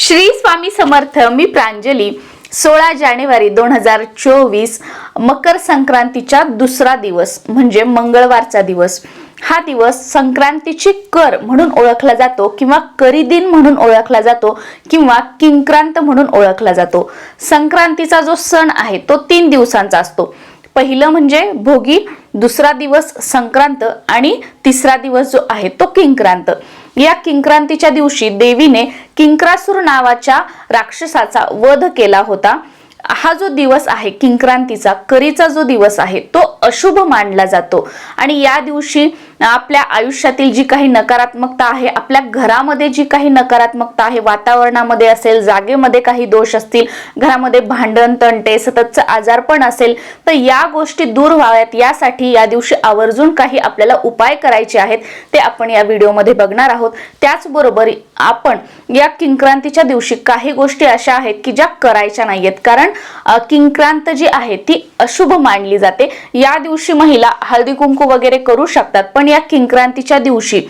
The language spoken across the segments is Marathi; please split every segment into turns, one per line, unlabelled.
श्री स्वामी समर्थ मी प्रांजली. सोळा जानेवारी दोन हजार चोवीस मकर संक्रांतीचा दुसरा दिवस म्हणजे मंगळवारचा दिवस. हा दिवस संक्रांतीची कर म्हणून ओळखला जातो किंवा करी दिन म्हणून ओळखला जातो किंवा किंक्रांत म्हणून ओळखला जातो. संक्रांतीचा जो सण आहे तो तीन दिवसांचा असतो. पहिलं म्हणजे भोगी दुसरा दिवस संक्रांत आणि तिसरा दिवस जो आहे तो किंक्रांत. या किंक्रांतीच्या दिवशी देवीने किंक्रासूर नावाच्या राक्षसाचा वध केला होता. हा जो दिवस आहे किंक्रांतीचा करीचा जो दिवस आहे तो अशुभ मानला जातो. आणि या दिवशी आपल्या आयुष्यातील जी काही नकारात्मकता आहे आपल्या घरामध्ये जी काही नकारात्मकता आहे वातावरणामध्ये असेल जागेमध्ये काही दोष असतील घरामध्ये भांडण तंटे सततचं आजारपण असेल तर या गोष्टी दूर व्हाव्यात. यासाठी या दिवशी आवर्जून काही आपल्याला उपाय करायचे आहेत ते आपण या व्हिडिओमध्ये बघणार आहोत. त्याचबरोबर आपण या किंक्रांतीच्या दिवशी काही गोष्टी अशा आहेत की ज्या करायच्या नाहीयेत. कारण कारण किंक्रांत जी आहे ती अशुभ मानली जाते. या दिवशी महिला हळदी कुंकू वगैरे करू शकतात पण या किंक्रांतीच्या दिवशी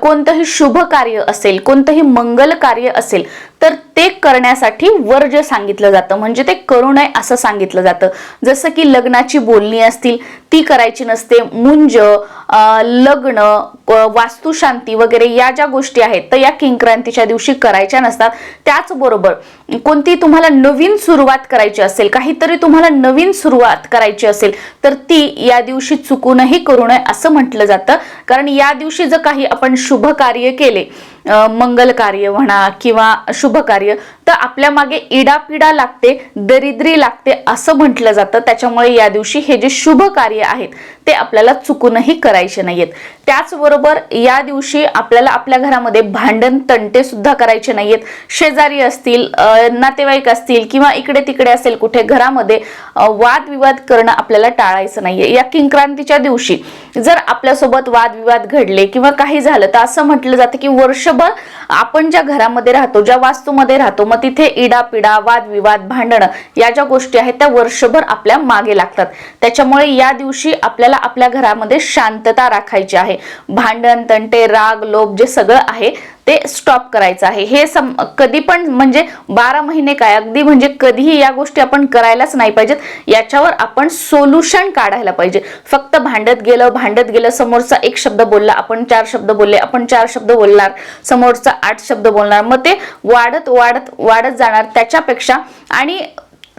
कोणतंही शुभ कार्य असेल कोणतंही मंगल कार्य असेल तर ते करण्यासाठी वर्ज सांगितलं जातं म्हणजे ते करू नये असं सांगितलं जातं. जसं की लग्नाची बोलणी असतील ती करायची नसते. मुंज लग्न वास्तुशांती वगैरे या ज्या गोष्टी आहेत तर या किंक्रांतीच्या दिवशी करायच्या नसतात. त्याचबरोबर कोणती तुम्हाला नवीन सुरुवात करायची असेल काहीतरी तुम्हाला नवीन सुरुवात करायची असेल तर ती या दिवशी चुकूनही करू नये असं म्हटलं जातं. कारण या दिवशी जर काही आपण शुभ कार्य केले मंगल कार्य म्हणा किंवा शुभ कार्य तर आपल्या मागे इडापिडा लागते दरिद्री लागते असं म्हटलं जातं. त्याच्यामुळे या दिवशी हे जे शुभ कार्य आहेत ते आपल्याला चुकूनही करायचे नाहीयेत. त्याचबरोबर या दिवशी आपल्याला आपल्या घरामध्ये भांडण तंटे सुद्धा करायचे नाहीयेत. शेजारी असतील नातेवाईक असतील किंवा इकडे तिकडे असेल कुठे घरामध्ये वादविवाद करणं आपल्याला टाळायचं नाहीये. या किंक्रांतीच्या दिवशी जर आपल्यासोबत वादविवाद घडले किंवा काही झालं तर असं म्हटलं जातं की बरोबर? आपण ज्या घरामध्ये राहतो ज्या वास्तूमध्ये राहतो मग तिथे इडापिडा वादविवाद भांडणं या ज्या गोष्टी आहेत त्या वर्षभर आपल्या मागे लागतात. त्याच्यामुळे या दिवशी आपल्याला आपल्या घरामध्ये शांतता राखायची आहे. भांडण तंटे राग लोभ जे सगळं आहे ते स्टॉप करायचं आहे. हे सम कधी पण म्हणजे बारा महिने काय अगदी म्हणजे कधीही या गोष्टी आपण करायलाच नाही पाहिजेत. याच्यावर आपण सोल्युशन काढायला पाहिजे. फक्त भांडत गेलं भांडत गेलं समोरचा एक शब्द बोलला आपण चार शब्द बोलले आपण चार शब्द बोलणार समोरचा आठ शब्द बोलणार मग ते वाढत वाढत वाढत जाणार त्याच्यापेक्षा. आणि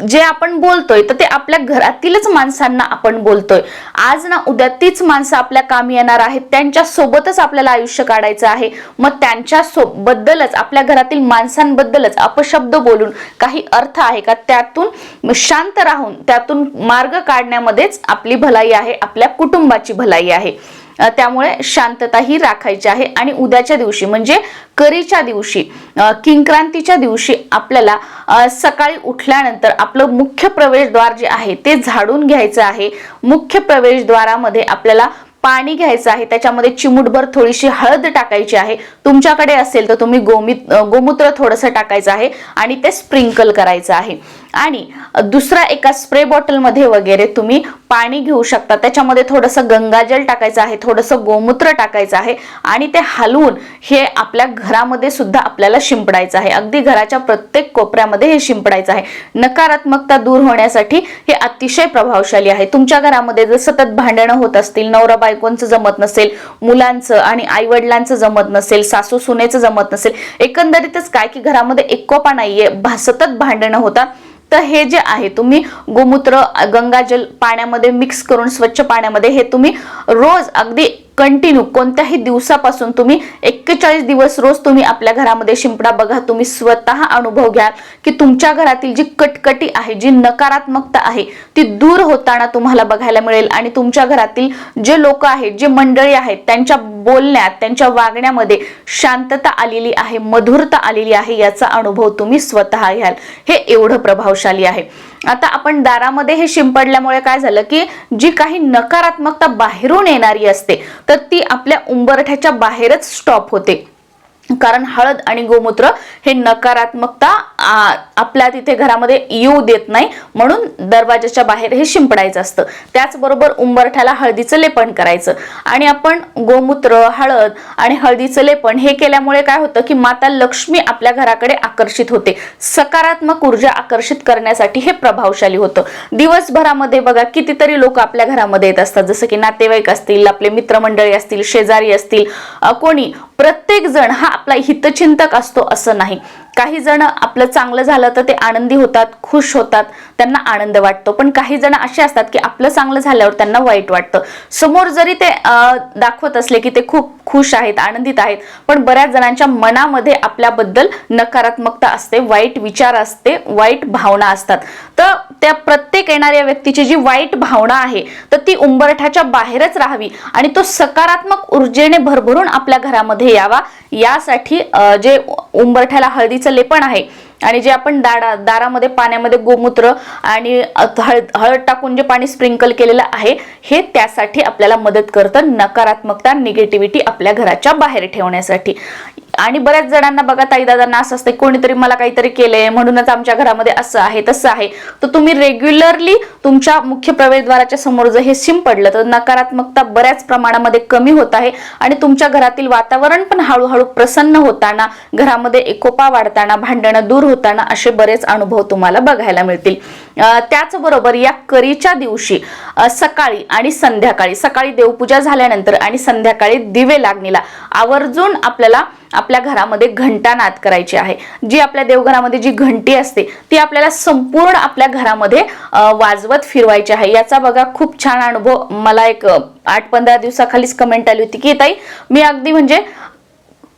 जे आपण बोलतोय तर ते आपल्या घरातीलच माणसांना आपण बोलतोय. आज ना उद्या तीच माणसं आपल्या कामी येणार आहेत. त्यांच्या सोबतच आपल्याला आयुष्य काढायचं आहे. मग त्यांच्या सो बद्दलच आपल्या घरातील माणसांबद्दलच अपशब्द बोलून काही अर्थ आहे का? त्यातून शांत राहून त्यातून मार्ग काढण्यामध्येच आपली भलाई आहे आपल्या कुटुंबाची भलाई आहे. त्यामुळे शांतता ही राखायची आहे. आणि उद्याच्या दिवशी म्हणजे करीच्या दिवशी किंक्रांतीच्या दिवशी आपल्याला सकाळी उठल्यानंतर आपलं मुख्य प्रवेशद्वार जे आहे ते झाडून घ्यायचं आहे. मुख्य प्रवेशद्वारामध्ये आपल्याला पाणी घ्यायचं आहे. त्याच्यामध्ये चिमूटभर थोडीशी हळद टाकायची आहे. तुमच्याकडे असेल तर तुम्ही गोमित गोमूत्र थोडंसं टाकायचं आहे आणि ते स्प्रिंकल करायचं आहे. आणि दुसरा एका स्प्रे बॉटलमध्ये वगैरे तुम्ही पाणी घेऊ शकता. त्याच्यामध्ये थोडंसं गंगाजल टाकायचं आहे थोडंसं गोमूत्र टाकायचं आहे आणि ते हलवून हे आपल्या घरामध्ये सुद्धा आपल्याला शिंपडायचं आहे. अगदी घराच्या प्रत्येक कोपऱ्यामध्ये हे शिंपडायचं आहे. नकारात्मकता दूर होण्यासाठी हे अतिशय प्रभावशाली आहे. तुमच्या घरामध्ये जर सतत भांडणं होत असतील नवरा बायकोंचं जमत नसेल मुलांचं आणि आईवडिलांचं जमत नसेल सासू सुनेचं जमत नसेल एकंदरीतच काय की घरामध्ये एकोपा नाहीये भा- सतत भांडणं होतात. तर हे जे आहे तुम्ही गोमूत्र गंगाजल पाण्यामध्ये मिक्स करून स्वच्छ पाण्यामध्ये हे तुम्ही रोज अगदी कंटिन्यू कोणत्याही दिवसापासून तुम्ही एक्केचाळीस दिवस रोज तुम्ही आपल्या घरामध्ये शिंपडा बघा तुम्ही स्वतः अनुभव घ्याल की तुमच्या घरातील जी कटकटी आहे जी नकारात्मकता आहे ती दूर होताना तुम्हाला बघायला मिळेल. आणि तुमच्या घरातील जे लोक आहेत जे मंडळी आहेत त्यांच्या बोलण्यात त्यांच्या वागण्यामध्ये शांतता आलेली आहे मधुरता आलेली आहे याचा अनुभव तुम्ही स्वतः घ्याल. हे एवढं प्रभावशाली आहे. आता आपण दारामध्ये हे शिंपडल्यामुळे काय झालं की जी काही नकारात्मकता बाहेरून येणारी असते तर ती आपल्या उंबरठ्याच्या बाहेरच स्टॉप होते. कारण हळद आणि गोमूत्र हे नकारात्मकता आपल्या तिथे घरामध्ये येऊ देत नाही. म्हणून दरवाजाच्या बाहेर हे शिंपडायचं असतं. त्याचबरोबर उंबरठ्याला हळदीचं लेपन करायचं. आणि आपण गोमूत्र हळद आणि हळदीचं लेपन हे केल्यामुळे काय होतं की माता लक्ष्मी आपल्या घराकडे आकर्षित होते. सकारात्मक ऊर्जा आकर्षित करण्यासाठी हे प्रभावशाली होतं. दिवसभरामध्ये बघा कितीतरी लोक आपल्या घरामध्ये येत असतात. जसं की नातेवाईक असतील आपले मित्रमंडळी असतील शेजारी असतील कोणी. प्रत्येक जण हा आपला हितचिंतक असतो असं नाही. काही जण आपलं चांगलं झालं तर ते आनंदी होतात खुश होतात त्यांना आनंद वाटतो. पण काही जण असे असतात की आपलं चांगलं झाल्यावर त्यांना वाईट वाटतं. समोर जरी ते दाखवत असले की ते खूप खुश आहेत आनंदित आहेत पण बऱ्याच जणांच्या मनामध्ये आपल्याबद्दल नकारात्मकता असते वाईट विचार असते वाईट भावना असतात. तर त्या प्रत्येक येणाऱ्या व्यक्तीची जी वाईट भावना आहे तर ती उंबरठ्याच्या बाहेरच राहावी आणि तो सकारात्मक ऊर्जेने भरभरून आपल्या घरामध्ये यावा. यासाठी जे उंबरठ्याला हळदीचं लेपण आहे. आणि जे आपण दारा दारामध्ये पाण्यामध्ये गोमूत्र आणि हळद हळद टाकून जे पाणी स्प्रिंकल केलेलं आहे हे त्यासाठी आपल्याला मदत करतं नकारात्मकता निगेटिव्हिटी आपल्या घराच्या बाहेर ठेवण्यासाठी. आणि बऱ्याच जणांना बघा ताई दादांना असं असते कोणीतरी मला काहीतरी केलंय म्हणूनच आमच्या घरामध्ये असं आहे तसं आहे. तर तुम्ही रेग्युलरली तुमच्या मुख्य प्रवेशद्वाराच्या समोर जर हे शिंपडलं तर नकारात्मकता बऱ्याच प्रमाणामध्ये कमी होत आहे. आणि तुमच्या घरातील वातावरण पण हळूहळू प्रसन्न होताना घरामध्ये एकोपा वाढताना भांडणं दूर होताना असे बरेच अनुभव तुम्हाला बघायला मिळतील. त्याचबरोबर या करीच्या दिवशी सकाळी आणि संध्याकाळी सकाळी देवपूजा झाल्यानंतर आणि संध्याकाळी दिवे लागणीला आवर्जून आपल्याला आपल्या घरामध्ये घंटानाद करायची आहे. जी आपल्या देवघरामध्ये जी घंटी असते ती आपल्याला संपूर्ण आपल्या घरामध्ये वाजवत फिरवायची आहे. याचा बघा खूप छान अनुभव. मला एक आठ पंधरा दिवसाखालीच कमेंट आली होती की ताई मी अगदी म्हणजे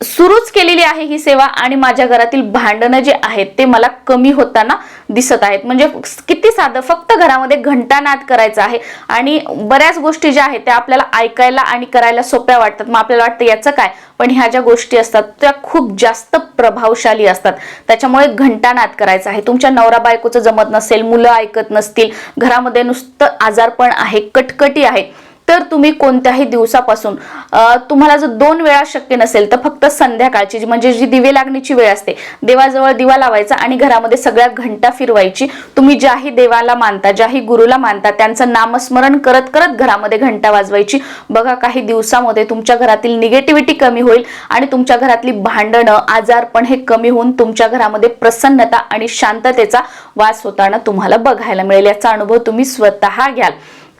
सुरूच केलेली आहे ही सेवा आणि माझ्या घरातील भांडणं जे आहेत ते मला कमी होताना दिसत आहेत. म्हणजे किती साधं फक्त घरामध्ये घंटानाद करायचा आहे आणि बऱ्याच गोष्टी ज्या आहेत त्या आपल्याला ऐकायला आणि करायला सोप्या वाटतात. मग आपल्याला वाटतं याचं काय? पण ह्या ज्या गोष्टी असतात त्या खूप जास्त प्रभावशाली असतात. त्याच्यामुळे घंटानाद करायचा आहे. तुमच्या नवरा बायकोचं जमत नसेल मुलं ऐकत नसतील घरामध्ये नुसतं आजारपण आहे कटकटी आहे. तर तुम्ही कोणत्याही दिवसापासून तुम्हाला जर दोन वेळा शक्य नसेल तर फक्त संध्याकाळची जी- म्हणजे जी दिवे लागण्याची वेळ असते देवाजवळ दिवा लावायचा आणि घरामध्ये सगळ्या घंटा फिरवायची. तुम्ही ज्याही देवाला मानता ज्याही गुरुला मानता त्यांचं नामस्मरण करत करत घरामध्ये घंटा वाजवायची. बघा काही दिवसामध्ये तुमच्या घरातील निगेटिव्हिटी कमी होईल आणि तुमच्या घरातली भांडणं आजारपण हे कमी होऊन तुमच्या घरामध्ये प्रसन्नता आणि शांततेचा वास होताना तुम्हाला बघायला मिळेल. याचा अनुभव तुम्ही स्वतः घ्याल.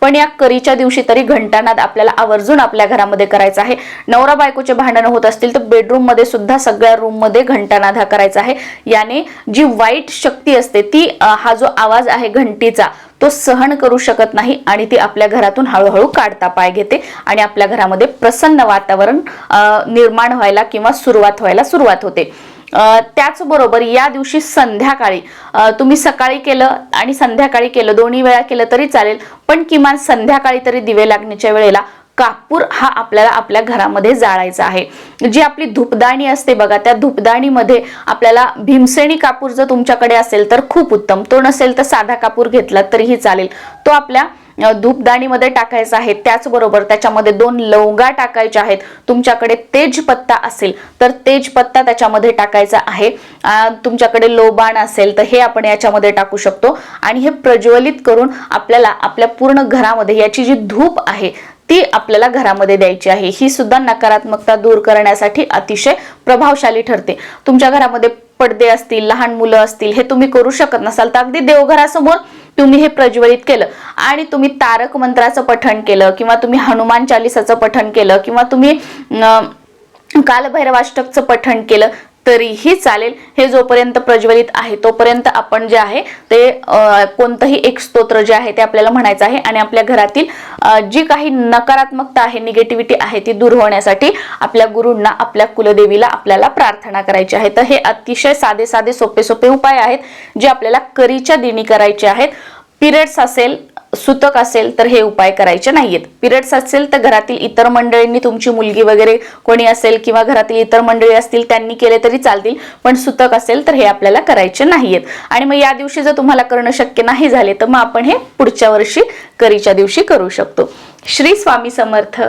पण या करीच्या दिवशी तरी घंटानाद आपल्याला आवर्जून आपल्या घरामध्ये करायचा आहे. नवरा बायकोचे भांडणं होत असतील तर बेडरूममध्ये सुद्धा सगळ्या रूममध्ये घंटानाद हा करायचा आहे. याने जी वाईट शक्ती असते ती हा जो आवाज आहे घंटीचा तो सहन करू शकत नाही आणि ती आपल्या घरातून हळूहळू काढता पाय घेते आणि आपल्या घरामध्ये प्रसन्न वातावरण निर्माण व्हायला किंवा सुरुवात व्हायला सुरुवात होते. त्याचबरोबर या दिवशी संध्याकाळी तुम्ही सकाळी केलं आणि संध्याकाळी केलं दोन्ही वेळा केलं तरी चालेल पण किमान संध्याकाळी तरी दिवे लागण्याच्या वेळेला कापूर हा आपल्याला आपल्या घरामध्ये जाळायचा आहे. जी आपली धूपदाणी असते बघा त्या धूपदाणीमध्ये आपल्याला भीमसेनी कापूर जर तुमच्याकडे असेल तर खूप उत्तम तो नसेल तर साधा कापूर घेतला तरीही चालेल. तो आपल्या धूपदाणीमध्ये टाकायचं आहे. त्याचबरोबर त्याच्यामध्ये दोन लवंगा टाकायच्या आहेत. तुमच्याकडे तेजपत्ता असेल तर तेजपत्ता त्याच्यामध्ये टाकायचा आहे. तुमच्याकडे लोबाण असेल तर हे आपण याच्यामध्ये टाकू शकतो. आणि हे प्रज्वलित करून आपल्याला आपल्या पूर्ण घरामध्ये याची जी धूप आहे ती आपल्याला घरामध्ये द्यायची आहे. ही सुद्धा नकारात्मकता दूर करण्यासाठी अतिशय प्रभावशाली ठरते. तुमच्या घरामध्ये पडदे असतील लहान मुलं असतील हे तुम्ही करू शकत नसाल तर अगदी देवघरासमोर तुम्ही हे प्रज्वलित केलं. आणि तुम्ही तारक मंत्राचं पठण केलं किंवा तुम्ही हनुमान चालिसाचं पठण केलं किंवा तुम्ही अं, कालभैरवाष्टकचं पठण केलं तरीही चालेल. हे जोपर्यंत प्रज्वलित आहे तोपर्यंत आपण जे आहे ते कोणतंही एक स्तोत्र जे आहे ते आपल्याला म्हणायचं आहे आणि आपल्या घरातील जी काही नकारात्मकता आहे निगेटिव्हिटी आहे ती दूर होण्यासाठी आपल्या गुरूंना आपल्या कुलदेवीला आपल्याला प्रार्थना करायची आहे. तर हे अतिशय साधे साधे सोपे सोपे उपाय आहेत जे आपल्याला करीच्या दिनी करायचे आहेत. पिरियड्स असेल सुतक असेल तर हे उपाय करायचे नाहीयेत. पिरियड्स असेल तर घरातील इतर मंडळींनी तुमची मुलगी वगैरे कोणी असेल किंवा घरातील इतर मंडळी असतील त्यांनी केले तरी चालतील पण सुतक असेल तर हे आपल्याला करायचे नाहीयेत. आणि मग या दिवशी जर तुम्हाला करणं शक्य नाही झाले तर मग आपण हे पुढच्या वर्षी करीच्या दिवशी करू शकतो. श्री स्वामी समर्थ.